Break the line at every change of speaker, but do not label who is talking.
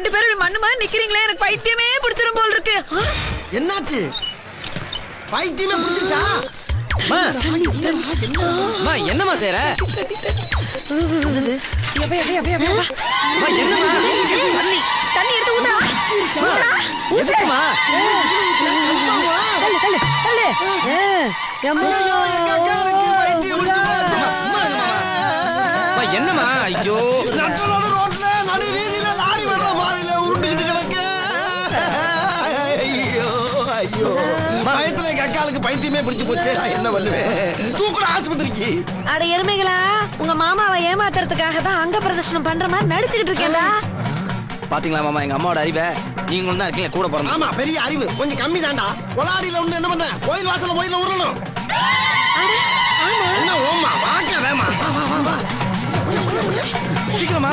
ரெண்டு பேரும் மண்ணு மாதிரி நிக்கிறீங்களே எனக்கு பைத்தியமே பிடிச்சிரும் போல் இருக்கு.
என்னாச்சு? பைத்தியமே புடிச்சிருச்சா?
அம்மா என்னம்மா செய்யற
தண்ணி தண்ணி எடுத்து ஊத்துடா
எதுக்குமா?
தள்ளு தள்ளு தள்ளு. எம்மா.
ஐயோ, ஐயோ பயத்துல எங்க அக்காளுக்கு பைத்தியமே பிடிச்சு போச்சு நான் என்ன பண்ணுவேன்? தூக்குற ஆஸ்பத்திரிக்கு.
அட எருமைகளா உங்க மாமாவை ஏமாத்துறதுக்காக தான் அங்க பிரதர்ஷனம் பண்ற மாதிரி நடிச்சுக்கிட்டு இருக்கேன்டா.
பாத்தீங்களா மாமா எங்க அம்மாவோட அறிவை? நீங்களும் தான் இருக்கீங்க கூட பிறந்த
ஆமா பெரிய அறிவு. கொஞ்சம் கம்மி தான்டா. கொலாடியில ஒண்ணு என்ன பண்ண? கோயில் வாசல்ல கோயில உருளணும்
அட, ஆமா.
என்ன ஓமா வாங்க வேமா. வா வா வா வா.
சீக்கிரமா.